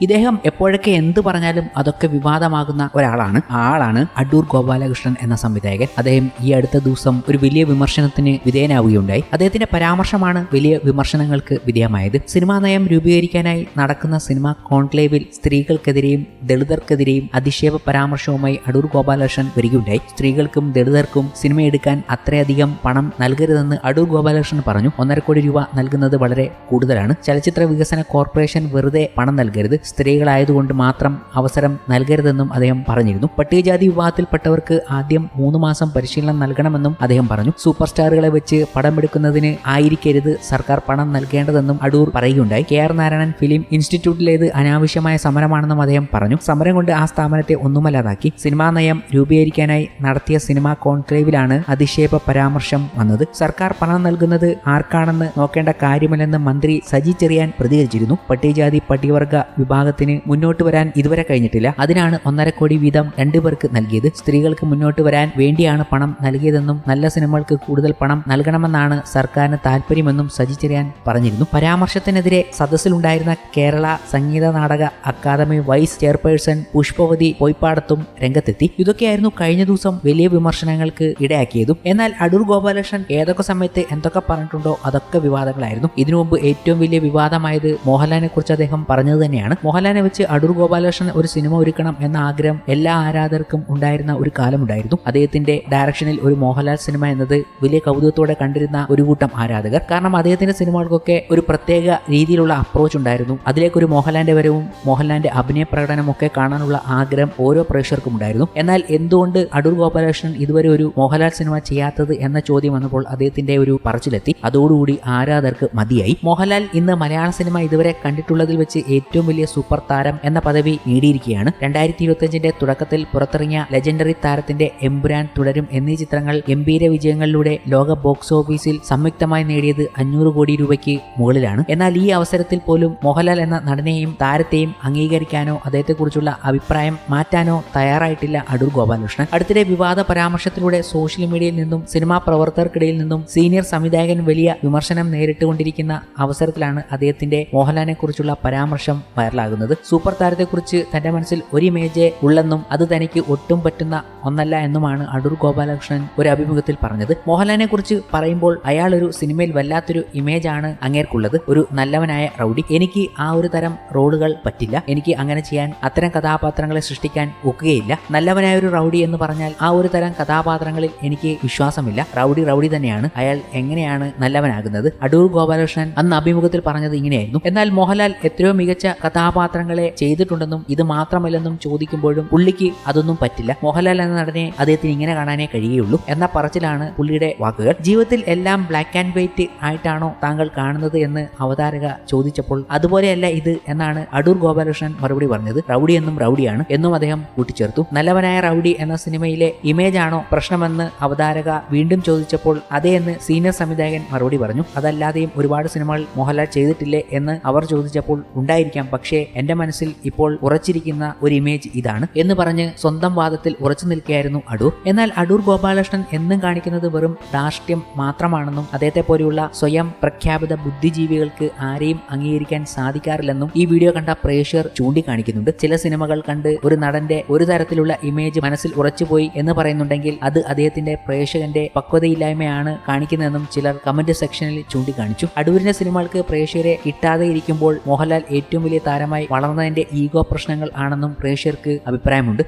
ഇദ്ദേഹം എപ്പോഴൊക്കെ എന്ത് പറഞ്ഞാലും അതൊക്കെ വിവാദമാകുന്ന ഒരാളാണ്. ആളാണ് അടൂർ ഗോപാലകൃഷ്ണൻ എന്ന സംവിധായകൻ. അദ്ദേഹം ഈ അടുത്ത ദിവസം ഒരു വലിയ വിമർശനത്തിന് വിധേയനാവുകയുണ്ടായി. അദ്ദേഹത്തിന്റെ പരാമർശമാണ് വലിയ വിമർശനങ്ങൾക്ക് വിധേയമായത്. സിനിമാ നയം രൂപീകരിക്കാനായി നടക്കുന്ന സിനിമാ കോൺക്ലേവിൽ സ്ത്രീകൾക്കെതിരെയും ദളിതർക്കെതിരെയും അധിക്ഷേപ പരാമർശവുമായി അടൂർ ഗോപാലകൃഷ്ണൻ വരികയുണ്ടായി. സ്ത്രീകൾക്കും ദളിതർക്കും സിനിമ എടുക്കാൻ അത്രയധികം പണം നൽകരുതെന്ന് അടൂർ ഗോപാലകൃഷ്ണൻ പറഞ്ഞു. ഒന്നര കോടി രൂപ നൽകുന്നത് വളരെ കൂടുതലാണ്. ചലച്ചിത്ര വികസന കോർപ്പറേഷൻ വെറുതെ പണം നൽകരുത്. സ്ത്രീകളായതുകൊണ്ട് മാത്രം അവസരം നൽകരുതെന്നും അദ്ദേഹം പറഞ്ഞിരുന്നു. പട്ടികജാതി വിഭാഗത്തിൽപ്പെട്ടവർക്ക് ആദ്യം മൂന്ന് മാസം പരിശീലനം നൽകണമെന്നും അദ്ദേഹം പറഞ്ഞു. സൂപ്പർ സ്റ്റാറുകളെ വെച്ച് പടമെടുക്കുന്നതിന് ആയിരിക്കരുത് സർക്കാർ പണം നൽകേണ്ടതെന്നും അടൂർ പറയുകയുണ്ടായി. കെ ആർ നാരായണൻ ഫിലിം ഇൻസ്റ്റിറ്റ്യൂട്ടിലേത് അനാവശ്യമായ സമരമാണെന്നും അദ്ദേഹം പറഞ്ഞു. സമരം കൊണ്ട് ആ സ്ഥാപനത്തെ ഒന്നുമല്ലാതാക്കി. സിനിമാ നയം രൂപീകരിക്കാനായി നടത്തിയ സിനിമാ കോൺക്ലേവിലാണ് അധിക്ഷേപ പരാമർശം വന്നത്. സർക്കാർ പണം നൽകുന്നത് ആർക്കാണെന്ന് നോക്കേണ്ട കാര്യമില്ലെന്ന് മന്ത്രി സജി ചെറിയാൻ പ്രതികരിച്ചിരുന്നു. പട്ടികജാതി പട്ടികവർഗ വിഭാഗത്തിന് മുന്നോട്ട് വരാൻ ഇതുവരെ കഴിഞ്ഞിട്ടില്ല. അതിനാണ് ഒന്നര കോടി വീതം രണ്ടുപേർക്ക് നൽകിയത്. സ്ത്രീകൾക്ക് മുന്നോട്ട് വരാൻ വേണ്ടിയാണ് പണം നൽകിയതെന്നും നല്ല സിനിമകൾക്ക് കൂടുതൽ പണം നൽകണമെന്നാണ് സർക്കാരിന് താല്പര്യമെന്നും സജി ചെറിയാൻ പറഞ്ഞിരുന്നു. പരാമർശത്തിനെതിരെ സദസ്സിലുണ്ടായിരുന്ന Kerala Sangeetha Nataka academy vice chairperson Pushpavathy പൊയ്പാടത്തും രംഗത്തെത്തി. ഇതൊക്കെയായിരുന്നു കഴിഞ്ഞ ദിവസം വലിയ വിമർശനങ്ങൾക്ക് ഇടയാക്കിയതും. എന്നാൽ അടൂർ ഗോപാലകൃഷ്ണൻ ഏതൊക്കെ സമയത്ത് എന്തൊക്കെ പറഞ്ഞിട്ടുണ്ടോ അതൊക്കെ വിവാദങ്ങളായിരുന്നു. ഇതിനു മുമ്പ് ഏറ്റവും വലിയ വിവാദമായത് മോഹൻലാലിനെ കുറിച്ച് അദ്ദേഹം പറഞ്ഞത് തന്നെയാണ്. മോഹൻലാലിനെ വെച്ച് അടൂർ ഗോപാലകൃഷ്ണൻ ഒരു സിനിമ ഒരുക്കണം എന്ന ആഗ്രഹം എല്ലാ ആരാധകർക്കും ഉണ്ടായിരുന്ന ഒരു കാലമുണ്ടായിരുന്നു. അദ്ദേഹത്തിന്റെ ഡയറക്ഷനിൽ ഒരു മോഹൻലാൽ സിനിമ എന്നത് വലിയ കൗതുകത്തോടെ കണ്ടിരുന്ന ഒരു കൂട്ടം ആരാധകർ. കാരണം അദ്ദേഹത്തിന്റെ സിനിമകൾക്കൊക്കെ ഒരു പ്രത്യേക രീതിയിലുള്ള അപ്രോച്ച് ഉണ്ടായിരുന്നു. അതിലേക്ക് ഒരു മോഹൻലാലിന്റെ വരവും മോഹൻലാലിന്റെ അഭിനയ പ്രകടനവും ഒക്കെ കാണാനുള്ള ആഗ്രഹം ഓരോ പ്രേക്ഷകർക്കും ഉണ്ടായിരുന്നു. എന്നാൽ എന്തുകൊണ്ട് അടൂർ ഗോപാലകൃഷ്ണൻ ഇതുവരെ ഒരു മോഹൻലാൽ സിനിമ ചെയ്യാത്തത് എന്ന ചോദ്യം വന്നപ്പോൾ അദ്ദേഹത്തിന്റെ ഒരു പറച്ചിലെത്തി. അതോടുകൂടി ആരാധകർക്ക് മതിയായി. മോഹൻലാൽ ഇന്ന് മലയാള സിനിമ ഇതുവരെ കണ്ടിട്ടുള്ളതിൽ വെച്ച് ഏറ്റവും വലിയ സൂപ്പർ താരം എന്ന പദവി നേടിയിരിക്കുകയാണ്. രണ്ടായിരത്തി ഇരുപത്തിയഞ്ചിന്റെ തുടക്കത്തിൽ പുറത്തിറങ്ങിയ ലെജൻഡറി താരത്തിന്റെ എംബ്രാൻ തുടരും എന്നീ ചിത്രങ്ങൾ ഗംഭീര വിജയങ്ങളിലൂടെ ലോക ബോക്സ് ഓഫീസിൽ സംയുക്തമായി നേടിയത് അഞ്ഞൂറ് കോടി രൂപയ്ക്ക് മുകളിലാണ്. എന്നാൽ ഈ അവസരത്തിൽ പോലും മോഹൻലാൽ എന്ന നടനെയും താരത്തെയും അംഗീകരിക്കാനോ അദ്ദേഹത്തെക്കുറിച്ചുള്ള അഭിപ്രായം മാറ്റാനോ തയ്യാറായിട്ടില്ല അടൂർ ഗോപാലകൃഷ്ണൻ. അടുത്തിടെ വിവാദ പരാമർശത്തിലൂടെ സോഷ്യൽ മീഡിയയിൽ നിന്നും സിനിമാ പ്രവർത്തകർക്കിടയിൽ നിന്നും സീനിയർ സംവിധായകൻ വലിയ വിമർശനം നേരിട്ടുകൊണ്ടിരിക്കുന്ന അവസരത്തിലാണ് അദ്ദേഹത്തിന്റെ മോഹൻലാലിനെ കുറിച്ചുള്ള പരാമർശം വൈറലാകുന്നത് സൂപ്പർ താരത്തെ കുറിച്ച് തന്റെ മനസ്സിൽ ഒരു ഇമേജ് ഉള്ളെന്നും അത് തനിക്ക് ഒട്ടും പറ്റുന്ന ഒന്നല്ല എന്നുമാണ് അടൂർ ഗോപാലകൃഷ്ണൻ ഒരു അഭിമുഖത്തിൽ പറഞ്ഞത്. മോഹൻലാലിനെ കുറിച്ച് പറയുമ്പോൾ അയാൾ ഒരു സിനിമയിൽ വല്ലാത്തൊരു ഇമേജ് ആണ് അങ്ങേർക്കുള്ളത്. ഒരു നല്ലവനായ റൗഡി. എനിക്ക് ആ ഒരു തരം റോളുകൾ പറ്റില്ല. എനിക്ക് അങ്ങനെ ചെയ്യാൻ അത്തരം കഥാപാത്രങ്ങളെ സൃഷ്ടിക്കാൻ ഒക്കുകയില്ല. നല്ലവനായ ഒരു റൗഡി എന്ന് പറഞ്ഞാൽ ആ ഒരു തരം കഥാപാത്രങ്ങളിൽ എനിക്ക് വിശ്വാസമില്ല. റൗഡി റൗഡി തന്നെയാണ്. അയാൾ എങ്ങനെയാണ് നല്ലവനാകുന്നത്? അടൂർ ഗോപാലകൃഷ്ണൻ അന്ന് അഭിമുഖത്തിൽ പറഞ്ഞത് ഇങ്ങനെയായിരുന്നു. എന്നാൽ മോഹൻലാൽ എത്രയോ മികച്ച കഥാപാത്രങ്ങളെ ചെയ്തിട്ടുണ്ടെന്നും ഇത് മാത്രമല്ലെന്നും ചോദിക്കുമ്പോഴും പുള്ളിക്ക് അതൊന്നും പറ്റില്ല. മോഹൻലാൽ എന്ന നടനെ അദ്ദേഹത്തിന് ഇങ്ങനെ കാണാനേ കഴിയുള്ളൂ എന്ന പറച്ചിലാണ് പുള്ളിയുടെ വാക്കുകൾ. ജീവിതത്തിൽ എല്ലാം ബ്ലാക്ക് ആൻഡ് വൈറ്റ് ആയിട്ടാണോ താങ്കൾ കാണുന്നത് എന്ന് അവതാരക ചോദിച്ചപ്പോൾ അതുപോലെയല്ല ഇത് എന്നാണ് അടൂർ ഗോപാലകൃഷ്ണൻ മറുപടി പറഞ്ഞത്. റൗഡി എന്നും റൗഡിയാണ് എന്നും അദ്ദേഹം കൂട്ടിച്ചേർത്തു. നല്ലവനായ റൗഡി എന്ന സിനിമയിലെ ഇമേജ് ആണോ പ്രശ്നമെന്ന് അവതാരക വീണ്ടും ചോദിച്ചപ്പോൾ അതേ എന്ന് സീനിയർ സംവിധായകൻ മറുപടി പറഞ്ഞു. അതല്ലാതെയും ഒരുപാട് സിനിമകൾ മോഹൻലാൽ ചെയ്തിട്ടില്ലേ എന്ന് അവർ ചോദിച്ചപ്പോൾ ഉണ്ടായിരിക്കാം. പക്ഷേ എന്റെ മനസ്സിൽ ഇപ്പോൾ ഉറച്ചിരിക്കുന്ന ഒരു ഇമേജ് ഇതാണ് എന്ന് പറഞ്ഞ് സ്വന്തം വാദത്തിൽ ഉറച്ചു നിൽക്കുകയായിരുന്നു അടൂർ എന്നാൽ അടൂർ ഗോപാലകൃഷ്ണൻ എന്നും കാണിക്കുന്നത് വെറും ധാർഷ്ട്യം മാത്രമാണെന്നും അദ്ദേഹത്തെ പോലെയുള്ള സ്വയം പ്രഖ്യാപിത ബുദ്ധിജീവികൾക്ക് ആരെയും അംഗീകരിക്കാൻ സാധിക്കാറില്ലെന്നും ഈ വീഡിയോ കണ്ട പ്രേക്ഷകർ ചൂണ്ടിക്കാണിക്കുന്നുണ്ട്. ചില സിനിമകൾ കണ്ട് ഒരു നടന്റെ ഒരു തരത്തിലുള്ള ഇമേജ് മനസ്സിൽ ഉറച്ചുപോയി എന്ന് പറയുന്നുണ്ടെങ്കിൽ അത് അദ്ദേഹത്തിന്റെ പ്രേക്ഷകന്റെ പക്വതയില്ലായ്മയാണ് കാണിക്കുന്നതെന്നും ചിലർ കമന്റ് സെക്ഷനിൽ ചൂണ്ടിക്കാണിച്ചു. അടൂരിന്റെ സിനിമകൾക്ക് പ്രേക്ഷകരെ കിട്ടാതെ ഇരിക്കുമ്പോൾ മോഹൻലാൽ ഏറ്റവും വലിയ താരമായി വളർന്നതിന്റെ ഈഗോ പ്രശ്നങ്ങൾ ആണെന്നും പ്രേക്ഷകർക്ക് അഭിപ്രായമുണ്ട്.